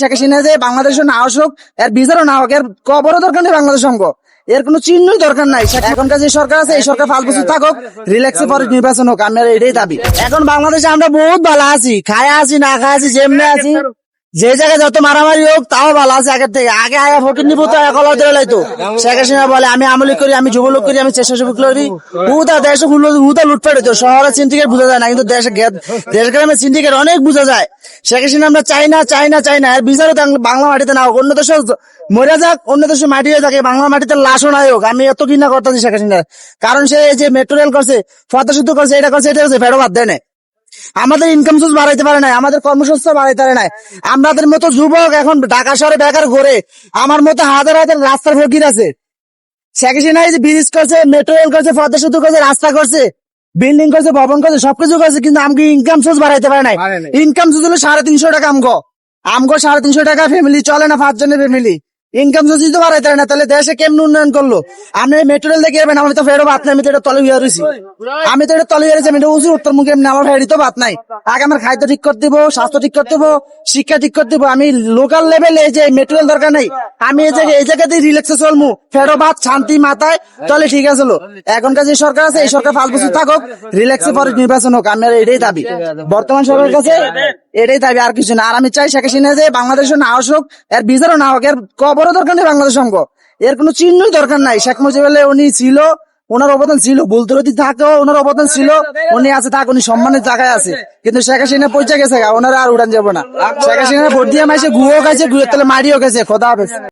শেখ হাসিনা যে বাংলাদেশের না আসুক, এর বিচারও না হোক, এর কবরও দরকার নেই বাংলাদেশ অঙ্গ এর কোনো চিহ্নই দরকার নাই। এখনকার যে সরকার আছে, এই সরকার পাঁচ বছর থাকুক রিল্যাক্সে পরে নির্বাচন হোক, আমরা এটাই দাবি। এখন বাংলাদেশে আমরা বহুত ভালো আছি, খায়া আছি, না খায় আছি, যেমনি আছি যে জায়গায় যত মারামারি হোক, তাও ভালো আছে আগের থেকে। আগে আয়া ফকির নিবো তো কলা দিয়ে লাইতো শেখ হাসিনা বলে, আমি আমলি করি, আমি যুবলোক করি, আমি চেষ্টা চেষ্টাসেবক করি। হুদা দেশে হুদা লুটপাট হইতো। শহরে সিন্ডিকেট বোঝা যায় না, কিন্তু দেশে দেশ গ্রামে সিন্ডিকেট অনেক বোঝা যায়। শেখ হাসিনা আমরা চাই না চাই না চাই না। এর বিচারও বাংলা মাটিতে না হোক, অন্য দেশে মরে যাক, অন্য দেশে মাটি হয়ে থাকে বাংলা মাটিতে লাশও নাই হোক। আমি এত ঘৃণা করতেছি শেখ হাসিনা কারণ সে যে মেট্রো করছে ফটো শুদ্ধ করছে, এটা করছে এটা করছে ফেরো বাদ দেয় না আমাদের ইনকাম সোর্স বাড়াইতে পারে নাই আমাদের কর্মসংস্থান বাড়াইতে পারে নাই। আমাদের মতো যুবক এখন ঢাকা শহরে বেকার ঘুরে আমার মতো হাজার হাজার রাস্তার ফকির আছে। শেখ হাসিনা এই যে ব্রিজ করছে মেট্রো রেল করছে পদ্মা সেতু করছে রাস্তা করছে বিল্ডিং করছে ভবন করছে সবকিছু করছে কিন্তু আমাকে ইনকাম সোর্স বাড়াইতে পারে নাই। পারে নাই। ইনকাম সোর্স হলো সাড়ে তিনশো টাকা আমগো। আমগো সাড়ে তিনশো টাকা ফ্যামিলি চলে না পাঁচজনের ফ্যামিলি ইনকাম সোর্স তো বাড়াইতে না, তাহলে দেশে কেমন উন্নয়ন করল? আপনি মেট্রো রেল দেখে যাবেন আমি তো ফেরো ভাত নাই, আমি তো এটা তলে উইয়া রয়েছি আমি তো এটা তলে উইয়া রয়েছি আমি এটা উঁচু উত্তর মুখে আমার ফেরি তো ভাত নাই। আগে আমার খাদ্য ঠিক করতে দেবো, স্বাস্থ্য ঠিক করতে দেবো, শিক্ষা ঠিক করতে দেবো, আমি লোকাল লেভেলে যে মেট্রো রেল দরকার নেই, আমি এই জায়গায় এই জায়গাতে রিল্যাক্সে চলমু। ফেরো ভাত, শান্তি মাথায় তাহলে ঠিক আছে লো। এখনকার যে সরকার আছে, এই সরকার পাঁচ বছর থাকুক রিল্যাক্সে পরে নির্বাচন হোক, আমার এটাই দাবি। বর্তমান সরকারের কাছে এটাই দাবি, আর কিছু না। আর আমি চাই শেখ হাসিনা যে বাংলাদেশের না আসুক, এর বিচারও না হোক, এর কবরও দরকার নেই বাংলাদেশ অঙ্গ। এর কোনো চিহ্নই দরকার নাই। শেখ মুজিব উনি ছিল, ওনার অবদান ছিল। বুলতরতি থাকেও ওনার অবদান ছিল। উনি আছে, থাক, উনি সম্মানের জায়গায় আছে। কিন্তু শেখ হাসিনা পৌঁছে গেছে ওনারা আর উড়ান যাব না। শেখ হাসিনা ভোট দিয়ে মাইছে গুয়ো গেছে গুয়ের তাহলে মারিও গেছে খোদা হাফেজ।